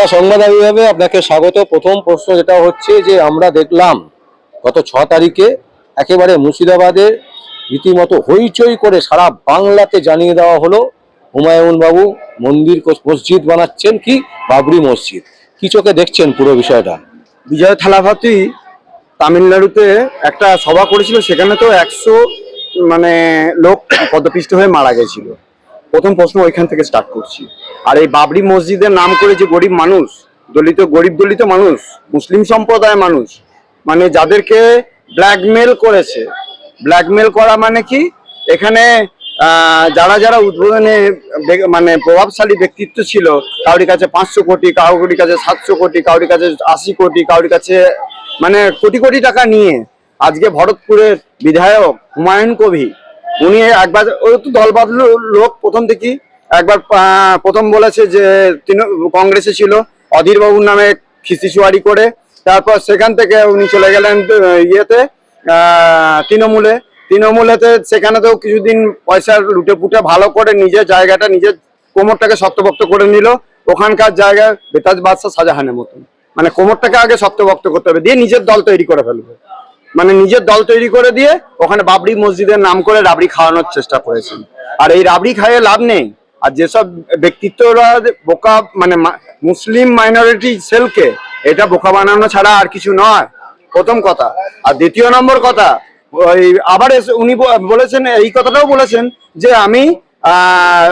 দাদা সংবাদ বিভাগে আপনাকে স্বাগত। প্রথম প্রশ্ন যেটা হচ্ছে যে, আমরা দেখলাম গত ছ তারিখে একেবারে মুর্শিদাবাদে রীতিমতো হইচই করে সারা বাংলাতে জানিয়ে দেওয়া হলো হুমায়ুন বাবু মন্দির মসজিদ বানাচ্ছেন কি? বাবরি মসজিদ। কি চোখে দেখছেন পুরো বিষয়টা? বিজয় থালাপাতি তামিলনাড়ুতে একটা সভা করেছিল, সেখানে তো একশো মানে লোক পদপিষ্ট হয়ে মারা গেছিল। প্রথম প্রশ্ন ওইখান থেকে স্টার্ট করছি। আর এই বাবরি মসজিদের নাম করে যে গরিব মানুষ, দলিত, গরিব দলিত মানুষ, মুসলিম সম্প্রদায়ের মানুষ মানে যাদেরকে ব্ল্যাকমেল করেছে। ব্ল্যাকমেল করা মানে কি? এখানে যারা যারা উদ্বোধনে মানে প্রভাবশালী ব্যক্তিত্ব ছিল কাউরির কাছে পাঁচশো কোটি কাউরির কাছে সাতশো কোটি কাউরির কাছে আশি কোটি কাউরির কাছে মানে কোটি কোটি টাকা নিয়ে আজকে ভরতপুরের বিধায়ক হুমায়ুন কবি উনি একবার ওই তো দল বাদল লোক প্রথম থেকেই একবার প্রথম বলেছে যে তিনি কংগ্রেসে ছিল অধীর বাবুর নামে খিস্তিচুয়ারি করে। তারপর সেখান থেকে উনি চলে গেলেন ইয়েতে তৃণমূলে। তৃণমূলেতে সেখানেতেও কিছুদিন পয়সা লুটে পুটে ভালো করে নিজের জায়গাটা, নিজের কোমরটাকে শক্তভক্ত করে নিল। ওখানকার জায়গায় বেতাজ বাদশাহ শাহজাহানের মতন। মানে কোমরটাকে আগে শক্তভক্ত করতে হবে, দিয়ে নিজের দল তৈরি করে ফেলবে। মানে নিজের দল তৈরি করে দিয়ে ওখানে বাবরি মসজিদের নাম করে রাবড়ি খাওয়ানোর চেষ্টা করেছেন। আর এই রাবড়ি খাইয়ে লাভ নেই। আর যেসব ব্যক্তিত্বরা বোকা মানে মুসলিম মাইনরিটি সেলকে এটা বোকা বানানো ছাড়া আর কিছু নয়। প্রথম কথা। আর দ্বিতীয় নম্বর কথা ওই আবার উনি বলেছেন এই কথাটাও বলেছেন যে আমি আহ,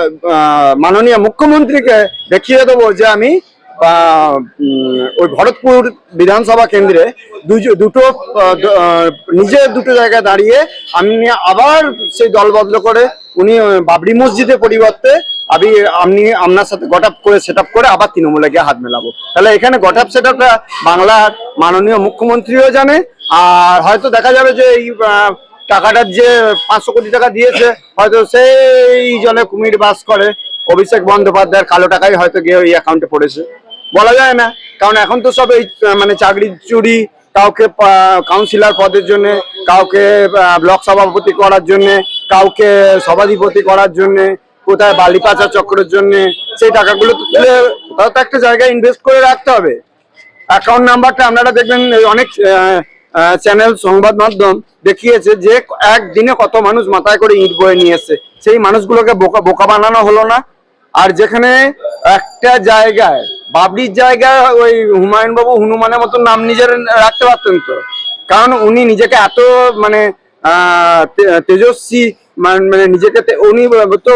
মাননীয় মুখ্যমন্ত্রীকে দেখিয়ে দেবো যে আমি ওই ভরতপুর বিধানসভা কেন্দ্রে দুটো নিজে দুটো জায়গায় দাঁড়িয়ে আমি আবার সেই দল বদল করে উনি বাবরি মসজিদের পরিবর্তে আমি আপনি আপনার সাথে গটাপ করে সেট করে আবার তৃণমূলে গিয়ে হাত মেলাবো। তাহলে এখানে গটাপ সেট বাংলার মাননীয় মুখ্যমন্ত্রীও জানে, আর হয়তো দেখা যাবে যে এই টাকাটার যে পাঁচশো কোটি টাকা দিয়েছে, হয়তো সেই জলে কুমির বাস করে। অভিষেক বন্দ্যোপাধ্যায়ের কালো টাকাই হয়তো গিয়ে ওই অ্যাকাউন্টে পড়েছে। বলা যায় না। কারণ এখন তো সব এই মানে চাকরির চুরি, কাউকে কাউন্সিলর পদের জন্য, কাউকে ব্লক সভাপতি করার জন্য, কাউকে সভাধিপতি করার জন্য, কোথায় বালি পাচার চক্রের জন্য, সেই টাকাগুলো তুলে তো একটা জায়গায় ইনভেস্ট করে রাখতে হবে। অ্যাকাউন্ট নাম্বারটা আপনারা দেখবেন অনেক চ্যানেল সংবাদ মাধ্যম দেখিয়েছে যে একদিনে কত মানুষ মাথায় করে ইট বয়ে নিয়ে সেই মানুষগুলোকে বোকা বোকা বানানো হলো না। আর যেখানে একটা জায়গায় বাবরির জায়গায় ওই হুমায়ুন বাবু হনুমানের মতো নাম নিজের রাখতে পারতেন তো। কারণ উনি নিজেকে এত মানে তেজস্বী মানে নিজেকে উনি তো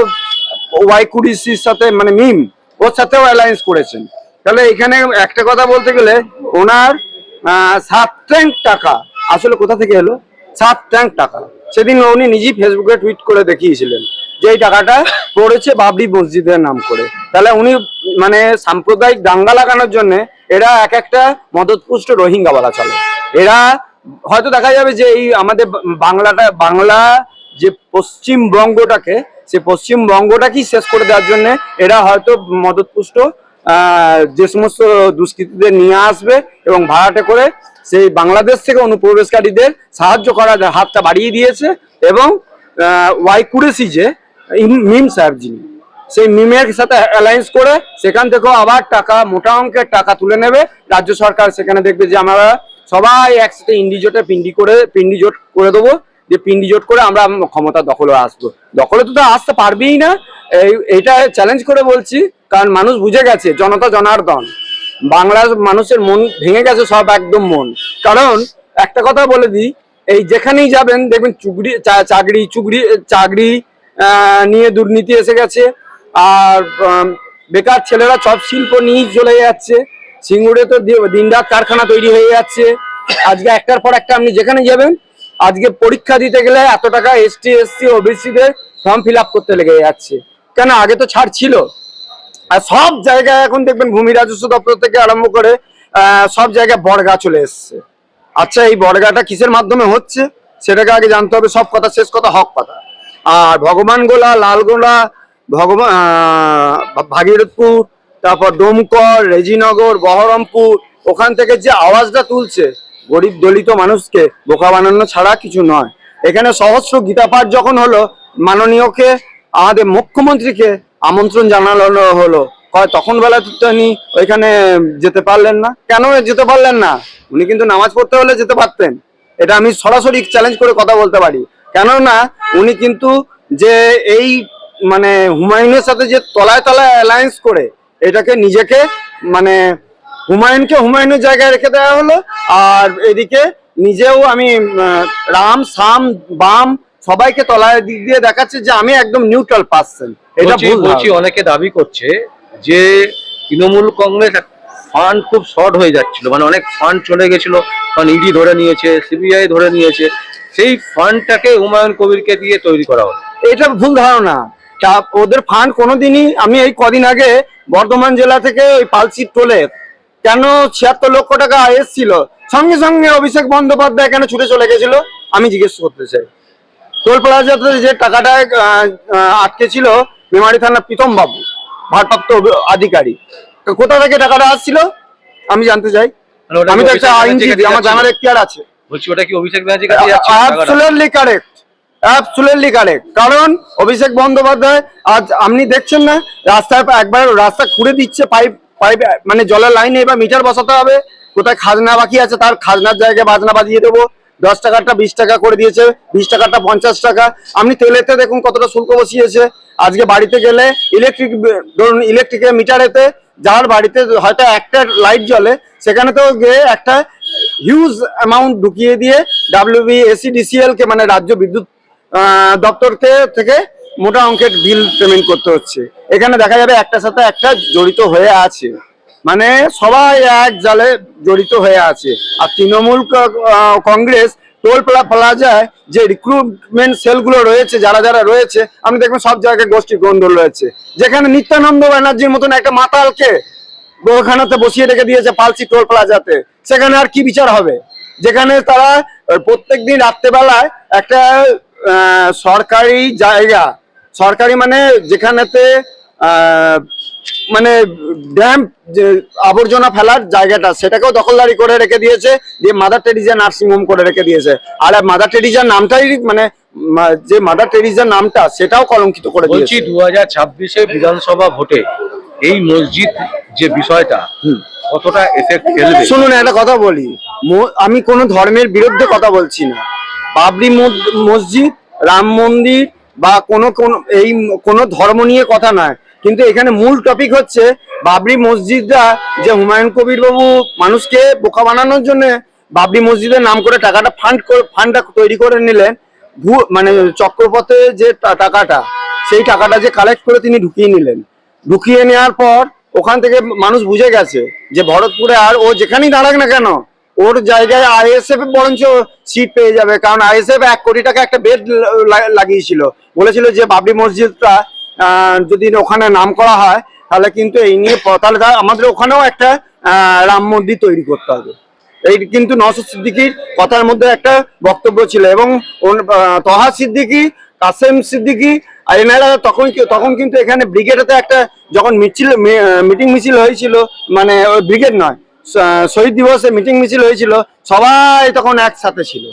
ওয়াই কুড়ির সাথে মানে মিম, ওর সাথেও অ্যালায়েন্স করেছেন। তাহলে এখানে একটা কথা বলতে গেলে, ওনার সাত ট্যাঙ্ক টাকা, আসলে কোথা থেকে এলো? সাত ট্যাঙ্ক টাকা। সেদিন উনি নিজেই ফেসবুকে টুইট করে দেখিয়েছিলেন। যে এই টাকাটা পড়েছে বাবরি মসজিদের নাম করে। তাহলে উনি মানে সাম্প্রদায়িক দাঙ্গা লাগানোর জন্য এরা এক একটা মদতপুষ্ট রোহিঙ্গা বলা চলে। এরা হয়তো দেখা যাবে যে এই আমাদের বাংলাটা, বাংলা যে পশ্চিমবঙ্গটাকে সে পশ্চিমবঙ্গটাকেই শেষ করে দেওয়ার জন্য এরা হয়তো মদতপুষ্ট যে সমস্ত দুষ্কৃতীদের নিয়ে আসবে এবং ভাড়াটে করে সেই বাংলাদেশ থেকে অনুপ্রবেশকারীদের সাহায্য করার হাতটা বাড়িয়ে দিয়েছে এবং ওয়াই কুরেসি যে মিম সাহেব যিনি। সেই মিমের সাথে অ্যালায়েন্স করে সেখান থেকেও আবার টাকা, মোটা অঙ্কের টাকা তুলে নেবে। রাজ্য সরকার সেখানে দেখবে যে আমরা সবাই একসাথে ইন্ডিজোটে পিন্ডি করে, পিন্ডি জোট করে দেবো। যে পিন্ডি জোট করে আমরা ক্ষমতা দখলে আসব। দখলে তো তো আসতে পারবেই না। এই, এইটা চ্যালেঞ্জ করে বলছি, কারণ মানুষ বুঝে গেছে, জনতা জনার্দন। বাংলার মানুষের মন ভেঙে গেছে সব একদম মন। কারণ একটা কথা বলে দিই, এই যেখানেই যাবেন, দেখবেন চুগড়ি চাকরি চুগড়ি চাকরি নিয়ে দুর্নীতি এসে গেছে। আর বেকার ছেলেরা সব শিল্প নিয়েই চলে যাচ্ছে। সিঙ্গুরে তো দিনরাত কারখানা তৈরি হয়ে যাচ্ছে। আজকে একটার পর একটা আপনি যেখানে যাবেন, আজকে পরীক্ষা দিতে গেলে এত টাকা এসটি, এসসি, ওবিসিদের ফর্ম ফিল করতে লেগে যাচ্ছে। কেন আগে তো ছাড় ছিল। আর সব জায়গায় এখন দেখবেন ভূমি রাজস্ব দপ্তর থেকে আরম্ভ করে সব জায়গায় বর্গা চলে এসছে। আচ্ছা এই বর্গাটা কিসের মাধ্যমে হচ্ছে? সেটাকে আগে জানতে হবে। সব কথা, শেষ কথা, হক কথা। আর ভগবান গোলা লালগোলা ভগবান ভাগীরথপুর, তারপর ডোমকর রেজিনগর, বহরমপুর, ওখান থেকে যে আওয়াজটা তুলছে, গরিব দলিত মানুষকে, বোকা বানানো ছাড়া কিছু নয়। এখানে সহস্র গীতাপাঠ যখন হলো, মাননীয়কে, আমাদের মুখ্যমন্ত্রীকে আমন্ত্রণ জানানো হলো। কয়, তখন বেলা তো উনি ওইখানে যেতে পারলেন না। কেন যেতে পারলেন না? উনি কিন্তু নামাজ পড়তে হলে যেতে পারতেন। এটা আমি সরাসরি চ্যালেঞ্জ করে কথা বলতে পারি। কেননা উনি কিন্তু যে এই মানে হুমায়ুনের সাথে যে তলায় তলায় অ্যালায়েন্স করে এটাকে নিজেকে মানে হুমায়ুনকে হুমায়ুনের জায়গায় রেখে দেওয়া হলো আর এদিকে নিজেও আমি রাম সাম বাম সবাইকে তলায় দিক দিয়ে দেখাচ্ছে যে আমি একদম নিউট্রাল পার্সন এটা বলছি। অনেকে দাবি করছে যে তৃণমূল কংগ্রেস ফান্ড খুব শর্ট হয়ে যাচ্ছিল মানে অনেক ফান্ড চলে গেছিল কারণ ইডি ধরে নিয়েছে সিবিআই ধরে নিয়েছে সেই ফান্ডটাকে হুমায়ুন কবিরকে দিয়ে তৈরি করা হলো। এটা ভুল ধারণা। তা- ওদের ফান্ড কোনোদিনই আমি এই কদিন আগে বর্ধমান জেলা থেকে ওই পালসির টোলে কেন ছিয়াত্তর লক্ষ টাকা এসছিল সঙ্গে সঙ্গে অভিষেক বন্দ্যোপাধ্যায় কেন ছুটে চলে গেছিল আমি জিজ্ঞেস করতে চাই। টোল প্লাজাতে যে টাকাটা আটকে ছিল মেমারি থানা প্রীতম বাবু ভারপ্রাপ্ত আধিকারিক। কোথা থেকে টাকাটা আসছিল আমি জানতে চাই। আমি তো একটা আইনজীবী আমার? জানার এখতিয়ার আছে। বলছি ওটা কি অভিষেক ব্যানার্জির কাছে যাচ্ছে? টাকাটা? অ্যাবসুলেটলি কারেক্ট অ্যাবসুলেটলি কারেক্ট কারণ অভিষেক বন্দ্যোপাধ্যায় আজ আপনি দেখছেন না রাস্তায় একবার রাস্তা খুঁড়ে দিচ্ছে পাইপ পাইপ মানে জলের লাইনে এবার মিটার বসাতে হবে। কোথায় খাজনা বাকি আছে তার খাজনার জায়গায় বাজনা বাজিয়ে দেবো। দশ টাকাটা বিশ টাকা করে দিয়েছে বিশ টাকাটা পঞ্চাশ টাকা। আপনি তেলেতে দেখুন কতটা শুল্ক বসিয়েছে। আজকে বাড়িতে গেলে ইলেকট্রিক ধরুন ইলেকট্রিকের মিটারেতে যার বাড়িতে হয়তো একটা লাইট জ্বলে সেখানে তো গিয়ে একটা হিউজ অ্যামাউন্ট ঢুকিয়ে দিয়ে ডাব্লিউবি এসিডিসিএল কে মানে রাজ্য বিদ্যুৎ দপ্তরকে থেকে মোটা অঙ্কের বিল পেমেন্ট করতে হচ্ছে। এখানে দেখা যাবে একটা সাথে একটা জড়িত হয়ে আছে। মানে সবাই এক জালে জড়িত হয়ে আছে। আর তৃণমূল কংগ্রেস টোল প্লা- প্লাজায় যে রিক্রুটমেন্ট সেলগুলো রয়েছে, যারা যারা রয়েছে, আমি দেখবেন সব জায়গায় গোষ্ঠী গন্ডল রয়েছে। যেখানে নিত্যানন্দ ব্যানার্জির মতন একটা মাতালকে ওখানেতে বসিয়ে রেখে দিয়েছে পালসি টোল প্লাজাতে। সেখানে আর কি বিচার হবে? যেখানে তারা প্রত্যেক দিন রাত্রেবেলায় একটা সরকারি জায়গা, সরকারি মানে যেখানেতে মানে ড্যাম আবর্জনা ফেলার জায়গাটা, সেটাকেও দখলদারি করে রেখে দিয়েছে, দিয়ে মাদার টেরিজা নার্সিং হোম করে রেখে দিয়েছে। আর মাদার টেরিজার নামটাই মানে যে মাদার টেরিজার নামটা, সেটাও কলঙ্কিত করে দিয়েছে। দু হাজার ছাব্বিশে বিধানসভা ভোটে এই মসজিদ যে বিষয়টা। কতটা এফেক্ট ফেলবে? শুনুন একটা কথা বলি। আমি কোনো ধর্মের বিরুদ্ধে কথা বলছি না। বাবরি মসজিদ রাম মন্দির বা কোনো কোনো এই কোনো ধর্ম নিয়ে কথা নয়। কিন্তু এখানে মূল টপিক হচ্ছে বাবরি মসজিদটা যে হুমায়ুন কবির বাবু মানুষকে বোকা বানানোর জন্য বাবরি মসজিদের নাম করে টাকাটা ফান্ড ফান্ডটা তৈরি করে নিলেন। ভু মানে চক্রপথে যে টাকাটা সেই টাকাটা যে কালেক্ট করে তিনি ঢুকিয়ে নিলেন। ঢুকিয়ে নেওয়ার পর ওখান থেকে মানুষ বুঝে গেছে যে ভরতপুরে আর ও যেখানেই দাঁড়াক না কেন, ওর জায়গায় আইএসএফ বরঞ্চ সিট পেয়ে যাবে। কারণ আইএসএফ এক কোটি টাকা একটা বেড লাগিয়েছিল। বলেছিল যে বাবরি মসজিদটা যদি ওখানে নাম করা হয়, তাহলে কিন্তু এই নিয়ে তাহলে আমাদের ওখানেও একটা রাম মন্দির তৈরি করতে হবে। এই কিন্তু নসর সিদ্দিকির কথার মধ্যে একটা বক্তব্য ছিল এবং তহা সিদ্দিকি, কাসেম সিদ্দিকি আর এনারা তখন তখন কিন্তু এখানে ব্রিগেডেতে একটা যখন মিছিল মিটিং মিছিল হয়েছিল মানে ব্রিগেড নয় শহীদ দিবসে মিটিং মিছিল হয়েছিল, সবাই তখন একসাথে ছিল।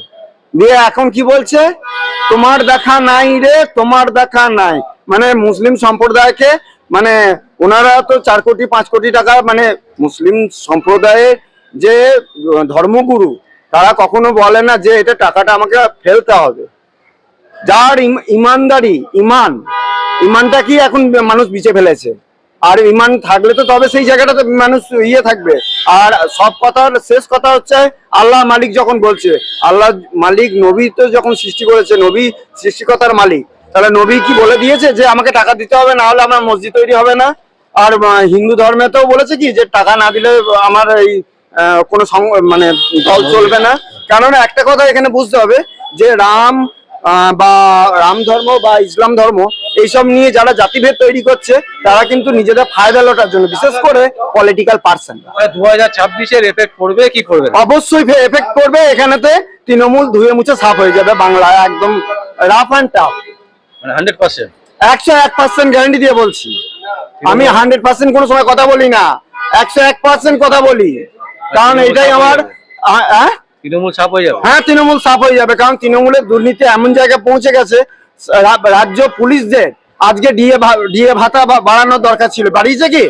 দিয়ে এখন কি বলছে? তোমার দেখা নাই রে, তোমার দেখা নাই। মানে মুসলিম সম্প্রদায়কে মানে ওনারা তো চার কোটি, পাঁচ কোটি টাকা মানে মুসলিম সম্প্রদায়ের যে ধর্মগুরু, তারা কখনো বলে না যে এটা টাকাটা আমাকে ফেলতে হবে। যার ইম- ইমানদারি, ইমান, ইমানটা কি এখন মানুষ বিচে ফেলেছে? আর ইমান থাকলে তো তবে সেই জায়গাটাতে মানুষ ইয়ে থাকবে। আর সব কথার শেষ কথা হচ্ছে, আল্লাহ মালিক যখন বলছে, আল্লাহ মালিক নবী তো যখন সৃষ্টি করেছে, নবী সৃষ্টিকতার মালিক। তাহলে নবী কি বলে দিয়েছে যে, আমাকে টাকা দিতে হবে, না হলে আমার মসজিদ তৈরি হবে না? আর হিন্দু ধর্মে তো বলেছে কি যে, টাকা না দিলে আমার এই কোনো মানে দল চলবে না। কেননা একটা কথা এখানে বুঝতে হবে যে, রাম বা রাম ধর্ম বা ইসলাম ধর্ম এইসব নিয়ে যারা জাতিভেদ তৈরি করছে তারা কিন্তু নিজেদের ফায়দা লোটার জন্য বিশেষ করে পলিটিক্যাল পার্সন দু হাজার ছাব্বিশের এফেক্ট পড়বে কি করবে অবশ্যই এফেক্ট করবে এখানেতে তৃণমূল ধুয়ে মুছে সাফ হয়ে যাবে বাংলায় একদম রাফ অ্যান্ড টাফ মানে হান্ড্রেড পার্সেন্ট? একশো এক পার্সেন্ট গ্যারান্টি দিয়ে বলছি। আমি হান্ড্রেড পার্সেন্ট কোনো সময় কথা বলি না। একশো এক পার্সেন্ট কথা বলি। কারণ এটাই আমার আ? তৃণমূল ছাপ হয়ে যাবে? হ্যাঁ তৃণমূল সাফ হয়ে যাবে কারণ তৃণমূলের দুর্নীতি এমন জায়গায় পৌঁছে গেছে রাজ্য পুলিশদের আজকে ডিএ ডিএ ভাতা বাড়ানোর দরকার ছিল। বাড়িয়েছে কি?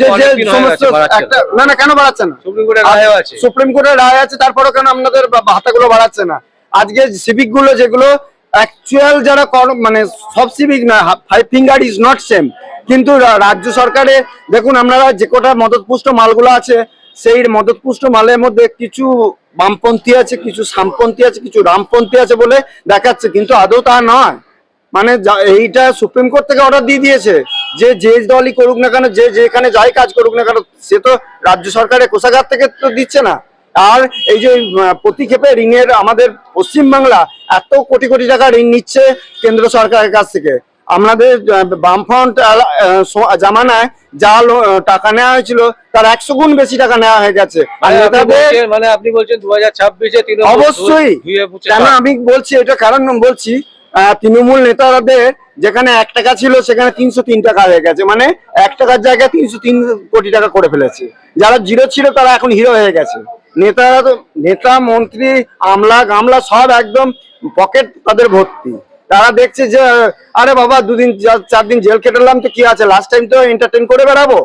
যে সমস্ত বাড়াচ্ছে। না। একটা না না কেন বাড়াচ্ছে না? সুপ্রিম কোর্টের রায়ও আছে। সুপ্রিম কোর্টের রায় আছে তারপরেও কেন আপনাদের ভাতাগুলো বাড়াচ্ছে না? আজকে সিভিকগুলো যেগুলো অ্যাকচুয়াল যারা মানে সব সিভিক না five finger is not same কিন্তু রাজ্য সরকারে দেখুন আপনারা যে কটা মদতপুষ্ট মালগুলো আছে সেই মদতপুষ্ট মালের মধ্যে কিছু বামপন্থী আছে কিছু সামপন্থী আছে কিছু রামপন্থী আছে বলে দেখাচ্ছে কিন্তু আদৌ তা নয়। মানে এইটা সুপ্রিম কোর্ট থেকে অর্ডার দিয়ে দিয়েছে যে যে দলই করুক না কেন যে যেখানে যাই কাজ করুক না কেন সে তো রাজ্য সরকারের কোষাগার থেকে তো দিচ্ছে না। আর এই যে আহ, প্রতি ক্ষেপে ঋণের আমাদের পশ্চিমবাংলা এত কোটি কোটি টাকা ঋণ নিচ্ছে কেন্দ্র সরকারের কাছ থেকে। আমাদের বামফ্রন্ট জামানায় যা টাকা নেওয়া হয়েছিল তার একশো গুণ বেশি টাকা নেওয়া হয়ে গেছে। মানে আপনি বলছেন- মানে আপনি বলছেন দু হাজার ছাব্বিশে অবশ্যই। কেন আমি বলছি এটা কারণ বলছি তৃণমূল নেতাদের যেখানে এক টাকা ছিল সেখানে তিনশো তিন টাকা হয়ে গেছে। মানে এক টাকার জায়গায় তিনশো তিন কোটি টাকা করে ফেলেছে। যারা জিরো ছিল তারা এখন হিরো হয়ে গেছে। নেতারা তো নেতা মন্ত্রী আমলা গামলা সব একদম পকেট তাদের ভর্তি। তারা দেখছে যে, আরে বাবা, দুদিন, চার দিন জেল কেটালাম তো কি আছে? লাস্ট টাইম তো এন্টারটেন করে বেড়াবো?